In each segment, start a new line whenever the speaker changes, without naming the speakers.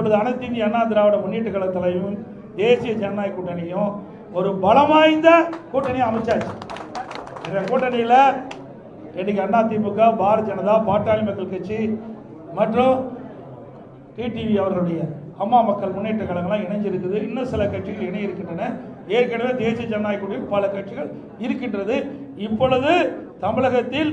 இப்பொழுது அனைத்து இந்திய அண்ணா திராவிட முன்னேற்ற கழக தலைவரும் தேசிய ஜனநாயக கூட்டணியும் ஒரு பலம் வாய்ந்த கூட்டணியை அமைச்சாச்சு. இந்த கூட்டணியில் இன்னைக்கு அண்ணா திமுக பாரதிய ஜனதா பாட்டாளி மக்கள் கட்சி மற்றும் டிடிவி அவர்களுடைய அம்மா மக்கள் முன்னேற்ற கழகம்லாம் இணைஞ்சிருக்குது. இன்னும் சில கட்சிகள் இணை இருக்கின்றன ஏற்கனவே தேசிய ஜனநாயக கூட்டணியில் பல கட்சிகள் இருக்கின்றது. இப்பொழுது தமிழகத்தில்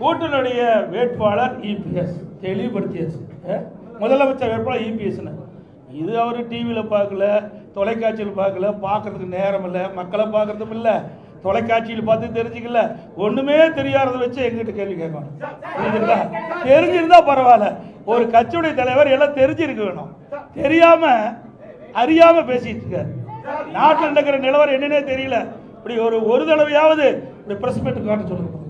கூட்டணியுடைய வேட்பாளர் இபிஎஸ் தெளிவுபடுத்தியாச்சு. முதலமைச்சர் வேட்பாளர் இபிஎஸ்னு இது அவர் டிவியில் பார்க்கல தொலைக்காட்சியில் பார்க்கல பார்க்கறதுக்கு நேரம் இல்லை மக்களை பார்க்கறதும் இல்லை தொலைக்காட்சியில் பார்த்து தெரிஞ்சுக்கல. ஒன்றுமே தெரியாததை வச்சு எங்கிட்ட கேள்வி கேட்கணும். புரியுதுங்களா தெரிஞ்சிருந்தா பரவாயில்ல. ஒரு கட்சியுடைய தலைவர் எல்லாம் தெரிஞ்சிருக்க வேணும். தெரியாம அறியாம பேசிட்டு இருக்காரு. நாட்டில் நடக்கிற நிலவரம் என்னன்னே தெரியல. இப்படி ஒரு ஒரு தடவையாவது இப்படி பிரஸ் மீட் காட்ட சொல்லுங்க.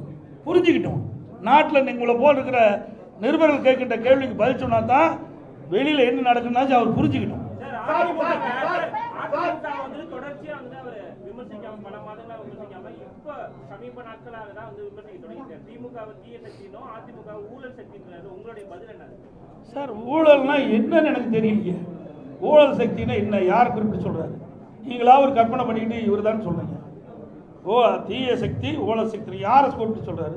புரிஞ்சுக்கிட்டோம். நாட்டில் உங்களை போல் இருக்கிற நிருபர்கள் கேட்கின்ற கேள்விக்கு பதில் சொன்னா தான் வெளியில் என்ன நடக்குதுன்னாச்சும் அவர்
என்ன
சார் ஊழல்னா என்னன்னு எனக்கு தெரியலையே ஊழல் சக்தினா என்ன? யார் குறிப்பிட்டு சொல்றாரு? நீங்களா ஒரு கற்பனை பண்ணிக்கிட்டு இவர் தான் சொல்றீங்க ஓ தீய சக்தி ஊழல் சக்தி யாரை குறிப்பிட்டு சொல்றாரு?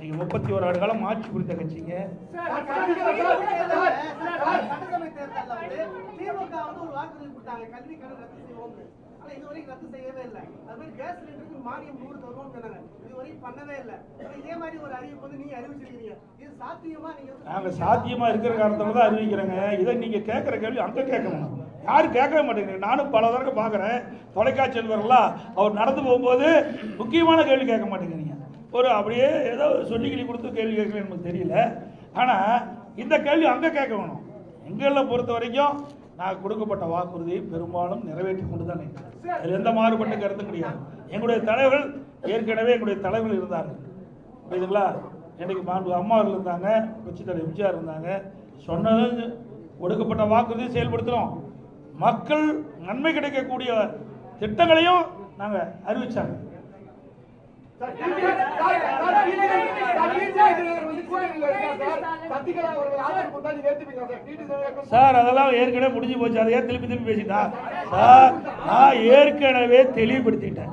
நீங்கள் முப்பத்தி ஒரு ஆண்டு காலம் ஆட்சி புரிந்த கட்சிங்க
நீங்க சாத்தியமா நீங்க
இருக்கிற காரணத்தில் தான் அறிவிக்கிறேங்க இதை நீங்கள் கேட்குற கேள்வி அங்கே கேட்கணும் யாரும் கேட்கவே மாட்டேங்கிறீங்க நானும் பல தடவை பார்க்குறேன் தொலைக்காட்சியில் வரலாம் அவர் நடந்து போகும்போது முக்கியமான கேள்வி கேட்க மாட்டேங்கிறீங்க ஒரு அப்படியே ஏதோ ஒரு சொல்லிக்கிளி கொடுத்து கேள்வி கேட்கலன்னு நமக்கு தெரியல. ஆனால் இந்த கேள்வி அங்கே கேட்க வேணும் எங்களை பொறுத்த வரைக்கும் நான் கொடுக்கப்பட்ட வாக்குறுதியை பெரும்பாலும் நிறைவேற்றி கொண்டு தான் அதில் எந்த மாறுபட்ட கருத்தும் கிடையாது. எங்களுடைய தலைவர்கள் ஏற்கனவே எங்களுடைய தலைவர்கள் இருந்தார்கள். புரியுதுங்களா? இன்னைக்கு மாண்பு அம்மா அவர்கள் இருந்தாங்க உச்சித்தலை எம்ஜிஆர் இருந்தாங்க. சொன்னது கொடுக்கப்பட்ட வாக்குறுதியை செயல்படுத்துகிறோம் மக்கள் நன்மை கிடைக்கக்கூடிய திட்டங்களையும் நாங்கள் அறிவிச்சாங்க. சார் அதெல்லாம் ஏற்கனவே முடிஞ்சு போச்சு. அதை ஏன் திருப்பி திருப்பி பேசிட்டா. சார் நான் ஏற்கனவே தெளிவுபடுத்திட்டேன்.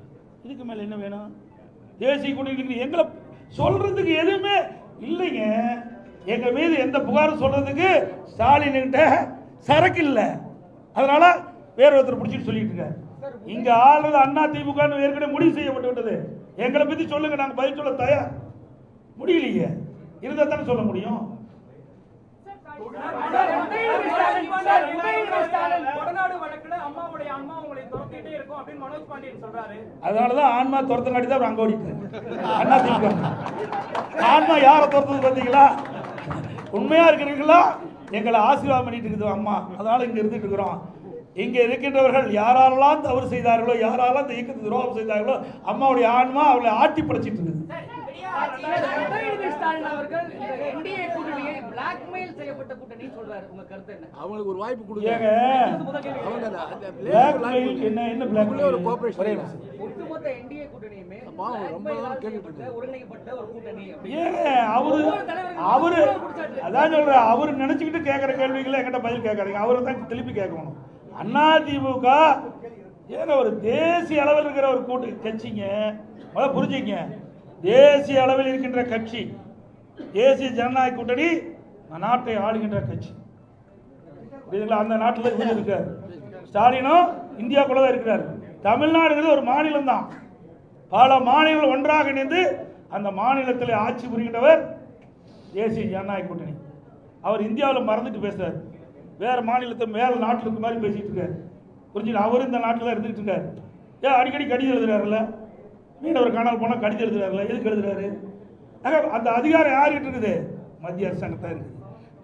இதுக்கு மேல என்ன வேணும் தேசிய கூட்டணி எங்களை சொல்றதுக்கு எதுவுமே இல்லைங்க எங்க மீது எந்த புகாரும் சொல்றதுக்கு ஸ்டாலின் கிட்ட சரக்கு இல்லை அதனால வேற ஒருத்தர் பிடிச்சிட்டு சொல்லிட்டு இருக்காரு இங்க ஆளுநர் அண்ணா திமுக ஏற்கனவே முடிவு செய்யப்பட்டு விட்டது எங்களை பத்தி சொல்லுங்க நாங்க பதில் சொல்ல தயார் முடியலையே இருந்தா தானே சொல்ல முடியும்
வழக்குல அம்மாவுடைய அம்மா
அதனாலதான் ஆன்மா துரத்தங்காட்டி தான் அங்க ஓடிட்டு அண்ணா ஆன்மா யாரை துரத்துது பார்த்தீங்களா? உண்மையா இருக்கிறீங்களா எங்களை ஆசீர்வாதம் பண்ணிட்டு இருக்குது அம்மா. அதனால இங்க இருந்துட்டு இருக்கிறோம். இங்க இருக்கின்றவர்கள் யாரெல்லாம் தவறு செய்தார்களோ யாரெல்லாம் இந்த துரோகம் செய்தார்களோ அம்மாவுடைய ஆன்மா அவளை ஆட்டி படைச்சிட்டு இருக்குது
உதயநிதி ஸ்டாலின் அவர்கள் இந்த என்டிஏ கூட்டணியை பிளாக்மெயில் செய்யப்பட்ட கூட்டணி சொல்றாரு. உங்க கருத்து என்ன?
அவங்களுக்கு ஒரு வாய்ப்பு கொடுங்க. அவங்க
என்ன என்ன
ஒரு.
ஒட்டுமொத்த என்டிஏ கூட்டணியுமே
ரொம்ப
ஒருங்கிணைக்கப்பட்ட ஒரு கூட்டணி.
ஏங்க அவரு அவரு அதான் சொல்றேன் அவரு நினைச்சுக்கிட்டு கேட்கிற கேள்விகளை என்கிட்ட பதில் கேட்காதீங்க. அவரை தான் திருப்பி கேட்கணும். அண்ணா திமுக ஏங்க ஒரு தேசிய அளவில் இருக்கிற ஒரு கூட்டு கட்சிங்க. முதல்ல புரிஞ்சுங்க. தேசிய அளவில் இருக்கின்ற கட்சி தேசிய ஜனநாயக கூட்டணி நாட்டை ஆளுகின்ற கட்சி. புரியுதுங்களா? அந்த நாட்டில் இவர் இருக்கார். ஸ்டாலினும் இந்தியாக்குள்ள தான் இருக்கிறார். தமிழ்நாடுங்கிறது ஒரு மாநிலம் தான் பல மாநிலங்கள் ஒன்றாக இணைந்து அந்த மாநிலத்தில் ஆட்சி புரிகின்றவர் தேசிய ஜனநாயக கூட்டணி. அவர் இந்தியாவில் மறந்துட்டு பேசுகிறார் வேறு மாநிலத்தை மேல நாட்டில் இருக்க மாதிரி பேசிட்டு இருக்கார். புரிஞ்சுங்களா அவரும் இந்த நாட்டில் தான் இருந்துகிட்டு இருக்கார். ஏன் அடிக்கடி கடிதம் எழுதுறாருல்ல? மீனவர் காணாமல் போனால் கடிதம் எழுதுறாருல எதுக்கு எழுதுறாரு? அந்த அதிகாரம் யார்கிட்ட இருக்குது? மத்திய அரசாங்கத்தான் இருக்குது.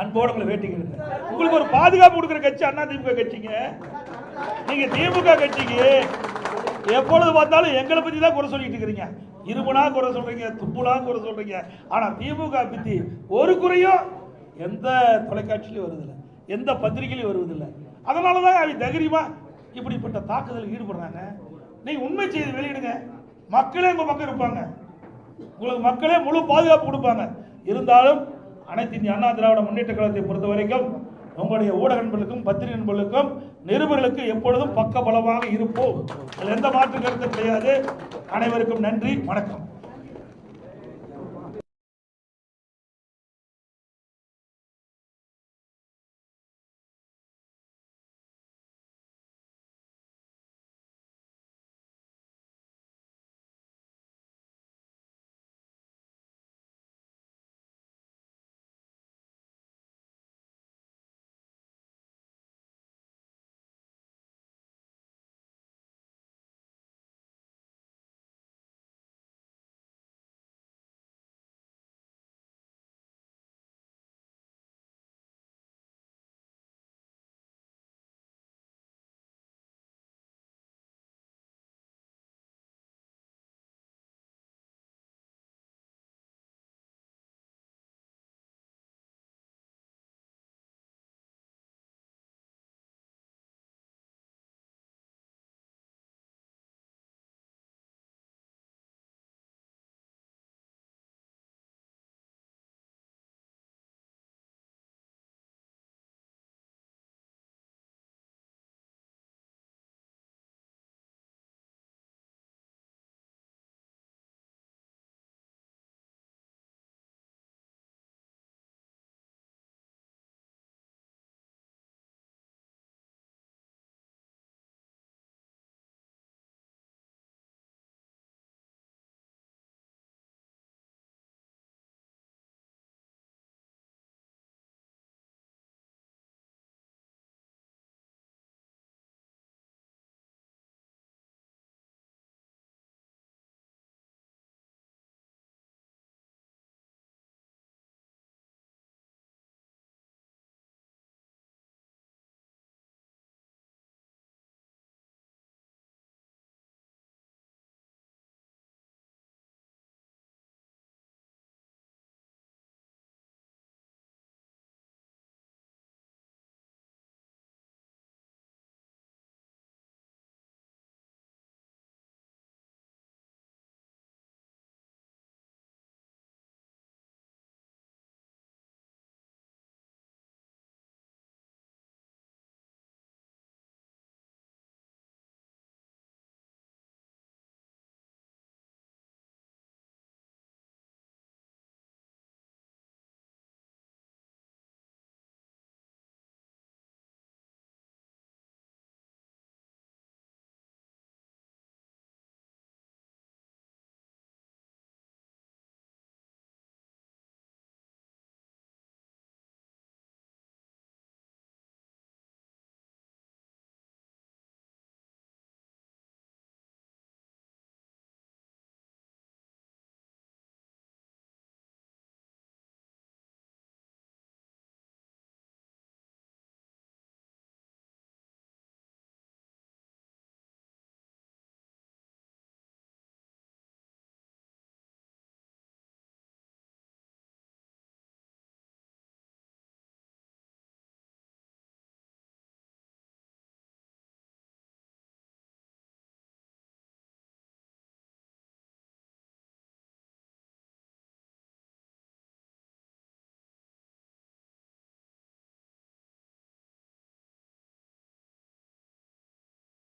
அன்போடு உங்களை வேட்டிக்கிறேன் உங்களுக்கு ஒரு பாதுகாப்பு கொடுக்குற கட்சி அண்ணா திமுக கட்சிங்க. நீங்கள் திமுக கட்சிக்கு எப்பொழுது பார்த்தாலும் எங்களை பற்றி தான் குறை சொல்லிட்டு இருக்கிறீங்க. இருமுனா குறை சொல்கிறீங்க துப்புலா குறை சொல்கிறீங்க ஆனால் திமுக பற்றி ஒரு குறையும் எந்த தொலைக்காட்சியிலையும் வருதில்லை எந்த பத்திரிகையிலையும் வருவதில்லை அதனால தான் அவங்க தைரியமாக இப்படிப்பட்ட தாக்குதல் ஈடுபடுறாங்க. நீ உண்மை செய்தி வெளியிடுங்க. மக்களே உங்கள் பக்கம் இருப்பாங்க. உங்களுக்கு மக்களே முழு பாதுகாப்பு கொடுப்பாங்க. இருந்தாலும் அனைத்து இந்திய அண்ணா திராவிட முன்னேற்ற கழகத்தை பொறுத்த வரைக்கும் உங்களுடைய ஊடக நண்பர்களுக்கும் பத்திரிகை நண்பர்களுக்கும் நிருபர்களுக்கு எப்பொழுதும் பக்க பலமாக இருப்போம். அதில் எந்த மாற்று கருத்தும் கிடையாது. அனைவருக்கும் நன்றி. வணக்கம்.